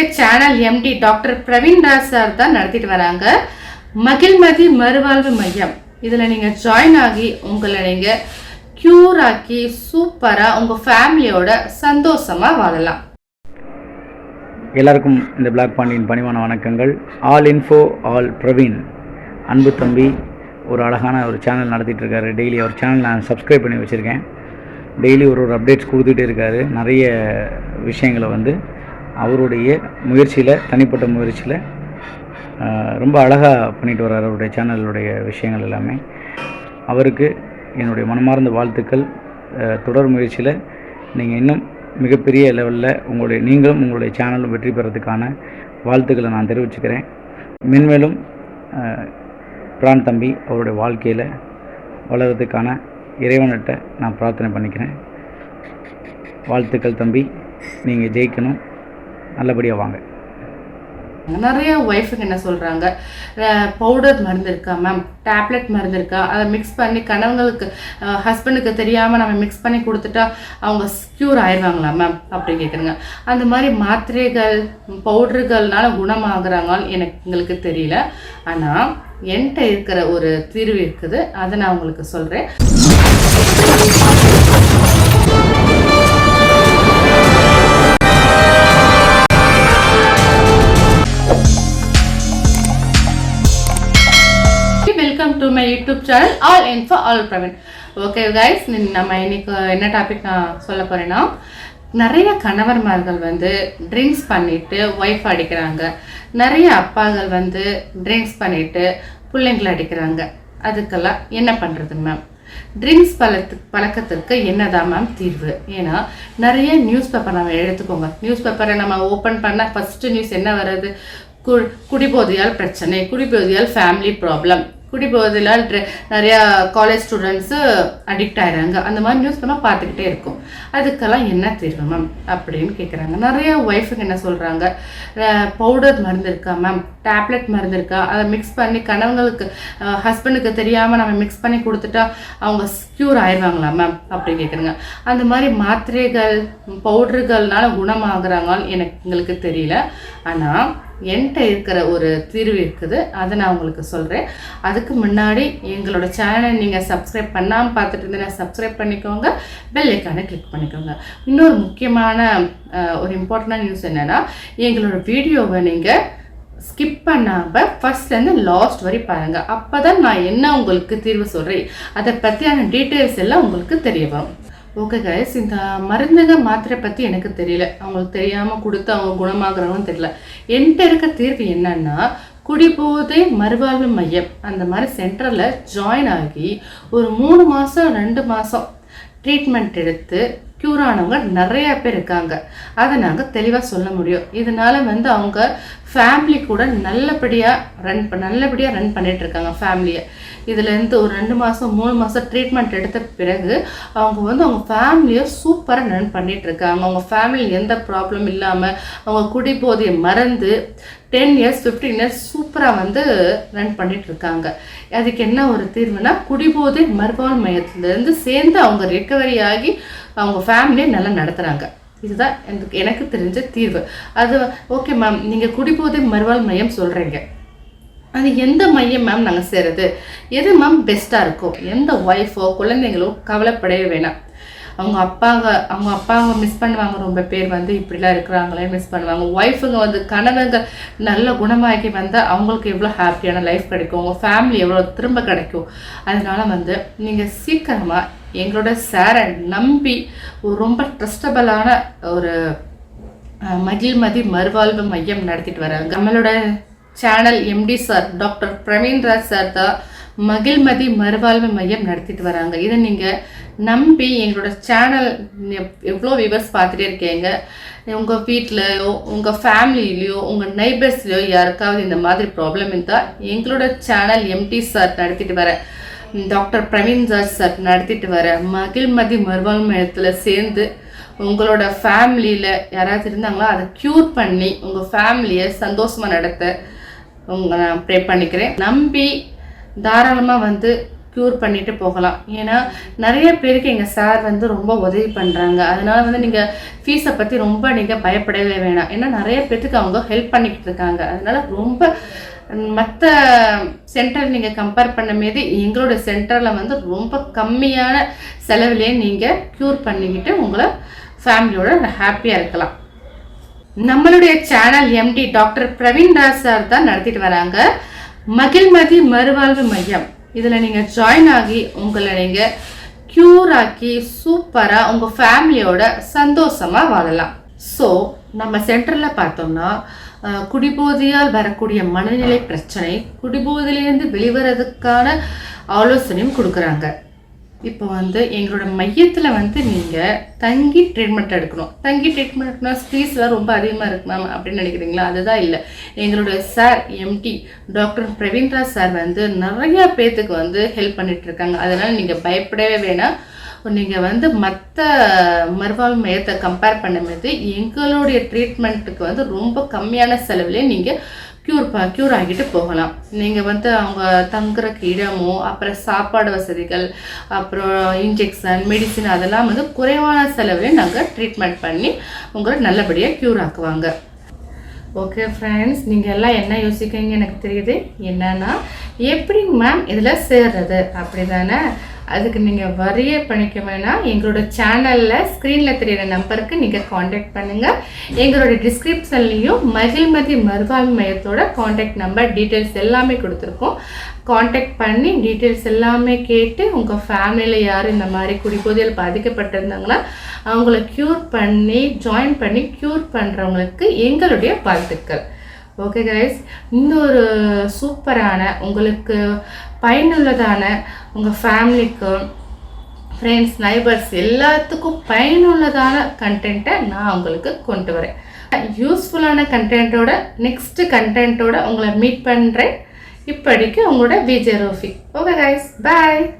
நம்மளுடைய channel MD doctor Praveen Raj sir தான் நடத்திட்டு வராங்க. மகிழ்மதி மறுவாழ்வு மையம். இதில் நீங்கள் ஜாயின் ஆகி உங்களை நீங்கள் க்யூர் ஆக்கி சூப்பராக உங்கள் ஃபேமிலியோட சந்தோஷமாக வாழலாம். எல்லாருக்கும் இந்த பிளாக் பாண்டியின் பணிவான வணக்கங்கள். ஆல் இன்ஃபோ ஆல் பிரவீன் அன்பு தம்பி ஒரு அழகான ஒரு சேனல் நடத்திட்டு இருக்காரு. டெய்லி அவர் சேனல் நான் சப்ஸ்கிரைப் பண்ணி வச்சுருக்கேன். டெய்லி ஒரு ஒரு அப்டேட்ஸ் கொடுத்துட்டே இருக்காரு. நிறைய விஷயங்களை வந்து அவருடைய முயற்சியில் தனிப்பட்ட முயற்சியில் ரொம்ப அழகாக பண்ணிட்டு வர்றார் அவருடைய சேனலுடைய விஷயங்கள் எல்லாமே. அவருக்கு என்னுடைய மனமார்ந்த வாழ்த்துக்கள். தொடர் முயற்சியில் நீங்கள் இன்னும் மிகப்பெரிய லெவலில் உங்களுடைய நீங்களும் உங்களுடைய சேனலும் வெற்றி பெறதுக்கான வாழ்த்துக்களை நான் தெரிவிச்சுக்கிறேன். மென்மேலும் பிரான் தம்பி அவருடைய வாழ்க்கையில் வளர்கிறதுக்கான இறைவன்கிட்ட நான் பிரார்த்தனை பண்ணிக்கிறேன். வாழ்த்துக்கள் தம்பி. நீங்கள் ஜெயிக்கணும். நல்லபடியாக வாங்க. நிறைய ஒய்ஃபுக்கு என்ன சொல்கிறாங்க பவுடர் மருந்து இருக்கா மேம் டேப்லெட் மருந்து இருக்கா அதை மிக்ஸ் பண்ணி கணவங்களுக்கு ஹஸ்பண்டுக்கு தெரியாமல் நம்ம மிக்ஸ் பண்ணி கொடுத்துட்டா அவங்க க்யூர் ஆயிடுவாங்களா மேம் அப்படின்னு கேட்குறங்க அந்த மாதிரி மாத்திரைகள் பவுடர்கள்னால குணமாகறாங்கன்னு எனக்கு எங்களுக்கு தெரியல. ஆனால் என்கிட்ட இருக்கிற ஒரு தீர்வு இருக்குது. அதை நான் உங்களுக்கு சொல்கிறேன் welcome to my YouTube channel all info all Praveen okay guys நம்ம இன்னைக்கு என்ன டாபிக் நான் சொல்ல போகிறேன்னா நிறைய கணவர்மார்கள் வந்து ட்ரிங்க்ஸ் பண்ணிட்டு ஒய்ஃப் அடிக்கிறாங்க. நிறைய அப்பாக்கள் வந்து ட்ரிங்க்ஸ் பண்ணிட்டு பிள்ளைங்களை அடிக்கிறாங்க. அதுக்கெல்லாம் என்ன பண்ணுறது மேம் ட்ரிங்க்ஸ் பழத்து பழக்கத்திற்கு என்னதான் மேம் தீர்வு? ஏன்னா நிறைய நியூஸ் பேப்பர் நம்ம எடுத்துக்கோங்க. நியூஸ் பேப்பரை நம்ம ஓப்பன் பண்ணால் ஃபஸ்ட்டு நியூஸ் என்ன வருது? கு குடிபோதையால் பிரச்சனை குடிபோதையால் ஃபேமிலி ப்ராப்ளம் குடி ட்ரெ- நிறையா காலேஜ் ஸ்டூடெண்ட்ஸு அடிக்ட் ஆயிடுறாங்க. அந்த மாதிரி நியூஸ் நம்ம பார்த்துக்கிட்டே இருக்கோம். அதுக்கெல்லாம் என்ன தீர்வு மேம் அப்படின்னு கேட்குறாங்க நிறைய ஒய்ஃபுக்கு என்ன சொல்கிறாங்க பவுடர் மருந்து இருக்கா மேம் டேப்லெட் மருந்து இருக்கா? அதை மிக்ஸ் பண்ணி கணவங்களுக்கு ஹஸ்பண்டுக்கு தெரியாமல் நம்ம மிக்ஸ் பண்ணி கொடுத்துட்டா அவங்க க்யூர் ஆயிடுவாங்களா மேம் அப்படி கேட்குறாங்க அந்த மாதிரி மாத்திரைகள் பவுடர்கள்னால குணமாகறாங்கன்னு எனக்கு எங்களுக்கு தெரியல. ஆனால் என்கிட்ட இருக்கிற ஒரு தீர்வு இருக்குது. அதை நான் உங்களுக்கு சொல்கிறேன் அதுக்கு முன்னாடி எங்களோட சேனலை நீங்கள் சப்ஸ்கிரைப் பண்ணாமல் பார்த்துட்டு இருந்தீங்கன்னா சப்ஸ்கிரைப் பண்ணிக்கோங்க. பெல் ஐக்கானை கிளிக் பண்ணிக்கோங்க. இன்னொரு முக்கியமான ஒரு இம்பார்ட்டண்டான நியூஸ் என்னென்னா எங்களோட வீடியோவை நீங்கள் ஸ்கிப் பண்ணாமல் ஃபஸ்ட்லேருந்து லாஸ்ட் வரை பாருங்கள் அப்போ தான் நான் என்ன உங்களுக்கு தீர்வு சொல்கிறேன் அதை பற்றியான டீட்டெயில்ஸ் எல்லாம் உங்களுக்கு தெரிய வரும். ஓகே கைஸ் இந்த மருந்தக மாத்திரை பற்றி எனக்கு தெரியல. அவங்களுக்கு தெரியாமல் கொடுத்து அவங்க குணமாகறவங்க தெரியல. என்கிட்ட இருக்க தீர்வு என்னன்னா குடிபோதை மறுவாழ்வு மையம். அந்த மாதிரி சென்டரில் ஜாயின் ஆகி ஒரு மூணு மாதம் ரெண்டு மாதம் ட்ரீட்மெண்ட் எடுத்து க்யூர் ஆனவங்க நிறைய பேர் இருக்காங்க. அதை நாங்கள் தெளிவாக சொல்ல முடியும். இதனால வந்து அவங்க ஃபேமிலி கூட நல்லபடியாக ரன் நல்லபடியாக ரன் பண்ணிட்டு இருக்காங்க ஃபேமிலியை இதுலேருந்து ஒரு ரெண்டு மாதம் மூணு மாதம் ட்ரீட்மெண்ட் எடுத்த பிறகு அவங்க வந்து அவங்க ஃபேமிலியை சூப்பராக ரன் பண்ணிட்டு இருக்காங்க. அவங்க ஃபேமிலியில் எந்த ப்ராப்ளம் இல்லாமல் அவங்க குடிபோதையை மறந்து டென் இயர்ஸ் ஃபிஃப்டீன் இயர்ஸ் சூப்பராக வந்து ரன் பண்ணிட்டு இருக்காங்க அதுக்கு என்ன ஒரு தீர்வுனா குடிபோதை மறுபால் மையத்துலேருந்து சேர்ந்து அவங்க ரெக்கவரி ஆகி அவங்க ஃபேமிலியை நல்லா நடத்துகிறாங்க இதுதான் எனக்கு எனக்கு தெரிஞ்ச தீர்வு. அது ஓகே மேம் நீங்கள் குடிபோதை மறுவாழ் மையம் சொல்கிறீங்க அது எந்த மையம் மேம் நாங்கள் சேருது? எது மேம் பெஸ்ட்டாக இருக்கும்? எந்த ஒய்ஃபோ குழந்தைங்களோ கவலைப்படவே வேணாம். அவங்க அப்பாங்க அவங்க அப்பாங்க மிஸ் பண்ணுவாங்க. ரொம்ப பேர் வந்து இப்படிலாம் இருக்கிறாங்களே மிஸ் பண்ணுவாங்க. ஒய்ஃபுங்க வந்து கணவங்க நல்ல குணமாக்கி வந்தால் அவங்களுக்கு எவ்வளோ ஹாப்பியான லைஃப் கிடைக்கும். உங்கள் ஃபேமிலி எவ்வளோ திரும்ப கிடைக்கும். அதனால வந்து நீங்கள் சீக்கிரமாக எங்களோட சாரை நம்பி ஒரு ரொம்ப ட்ரஸ்டபிளான ஒரு மகிழ்மதி மறுவாழ்வு மையம் நடத்திட்டு வராங்க. நம்மளோட channel MD sir doctor Praveenraj sir தான் மகிழ்மதி மறுவாழ்வு மையம் நடத்திட்டு வராங்க. இதை நீங்கள் நம்பி எங்களோட சேனல் எவ்வளோ வியூவர்ஸ் பார்த்துட்டே இருக்கீங்க? உங்கள் வீட்டிலையோ உங்கள் ஃபேமிலியிலையோ உங்கள் நெய்பர்ஸ்லையோ யாருக்காவது இந்த மாதிரி ப்ராப்ளம் இருந்தால் எங்களோட சேனல் எம்டி சார் நடத்திட்டு வர டாக்டர் பிரவீன் ஜார்ஜ் சார் நடத்திட்டு வர மகிழ்மதி மறுவாழ்வு மையத்தில் சேர்ந்து உங்களோட ஃபேமிலியில் யாராவது இருந்தாங்களோ அதை க்யூர் பண்ணி உங்கள் ஃபேமிலியை சந்தோஷமாக நடத்த உங்க நான் ப்ரே பண்ணிக்கிறேன். நம்பி தாராளமாக வந்து க்யூர் பண்ணிட்டு போகலாம். ஏன்னா நிறைய பேருக்கு எங்கள் சார் வந்து ரொம்ப உதவி பண்ணுறாங்க அதனால வந்து நீங்கள் ஃபீஸை பற்றி ரொம்ப நீங்கள் பயப்படவே வேணாம். ஏன்னா நிறைய பேர்த்துக்கு அவங்க ஹெல்ப் பண்ணிக்கிட்டு இருக்காங்க. அதனால ரொம்ப மற்ற சென்டர் நீங்கள் கம்பேர் பண்ணும்போது எங்களோட சென்டரில் வந்து ரொம்ப கம்மியான செலவுலேயே நீங்கள் க்யூர் பண்ணிக்கிட்டு உங்களை ஃபேமிலியோட ஹாப்பியாக இருக்கலாம். நம்மளுடைய channel MD doctor Praveen Raj sir தான் நடத்திட்டு வராங்க. மகிழ்மதி மறுவாழ்வு மையம். இதில் நீங்கள் ஜாயின் ஆகி உங்களை நீங்கள் க்யூர் ஆக்கி சூப்பராக உங்கள் ஃபேமிலியோட சந்தோஷமாக வாழலாம். ஸோ நம்ம சென்டரில் பார்த்தோம்னா குடிபோதியால் குடிபோதையால் வரக்கூடிய மனநிலை பிரச்சனை குடிபோதையிலேருந்து வெளிவரதுக்கான ஆலோசனையும் கொடுக்குறாங்க. இப்போ வந்து எங்களோட மையத்தில் வந்து நீங்கள் தங்கி ட்ரீட்மெண்ட் எடுக்கணும். தங்கி ட்ரீட்மெண்ட் எடுக்கணும் ஸ்பீஸ்லாம் ரொம்ப அதிகமாக இருக்கு மேம் அப்படின்னு நினைக்கிறீங்களா? அதுதான் இல்லை. எங்களோட sir MD doctor Praveenraj sir வந்து நிறையா பேர்த்துக்கு வந்து ஹெல்ப் பண்ணிகிட்ருக்காங்க இருக்காங்க. அதனால் நீங்கள் பயப்படவே வேணாம். நீங்கள் வந்து மற்ற மறுவாழ் மையத்தை கம்பேர் பண்ணும்போது எங்களுடைய ட்ரீட்மெண்ட்டுக்கு வந்து ரொம்ப கம்மியான செலவுலேயே நீங்கள் க்யூர் ப க்யூர் ஆகிட்டு போகலாம். நீங்கள் வந்து அவங்க தங்குறக்கு இடமோ அப்புறம் சாப்பாடு வசதிகள் அப்புறம் இன்ஜெக்ஷன் மெடிசின் அதெல்லாம் வந்து குறைவான செலவில் நாங்கள் ட்ரீட்மெண்ட் பண்ணி உங்களை நல்லபடியாக க்யூர் ஆக்குவாங்க. ஓகே ஃப்ரெண்ட்ஸ் நீங்கள் எல்லாம் என்ன யோசிக்கிறீங்க எனக்கு தெரியுது. என்னன்னா எப்படி மேம் இதில் சேர்றது? அப்படி தானே அதுக்கு நீங்கள் வரியே பண்ணிக்க வேணாம். எங்களோட சேனலில் ஸ்க்ரீனில் தெரியிற நம்பருக்கு நீங்கள் காண்டாக்ட் பண்ணுங்கள் எங்களோட டிஸ்கிரிப்ஷன்லேயும் மகிழ்மதி மறுவாழ்வு மையத்தோட காண்டாக்ட் நம்பர் டீட்டெயில்ஸ் எல்லாமே கொடுத்துருக்கோம். காண்டாக்ட் பண்ணி டீட்டெயில்ஸ் எல்லாமே கேட்டு உங்கள் ஃபேமிலியில் யார் இந்த மாதிரி குடிபோதையில் பாதிக்கப்பட்டிருந்தாங்கன்னா அவங்கள க்யூர் பண்ணி ஜாயின் பண்ணி க்யூர் பண்ணுறவங்களுக்கு எங்களுடைய வாழ்த்துக்கள். ஓகே கைஸ் இந்த ஒரு சூப்பரான உங்களுக்கு பயனுள்ளதான உங்கள் ஃபேமிலிக்கு ஃப்ரெண்ட்ஸ் நைபர்ஸ் எல்லாத்துக்கும் பயனுள்ளதான கண்டென்ட்டை நான் உங்களுக்கு கொண்டு வரேன். யூஸ்ஃபுல்லான கண்டென்ட்டோட நெக்ஸ்ட் கண்டென்ட்டோட உங்களை மீட் பண்ணுறேன் இப்படிக்கு உங்களோட விஜய் ரோஃபி ஓகே கைஸ் பாய்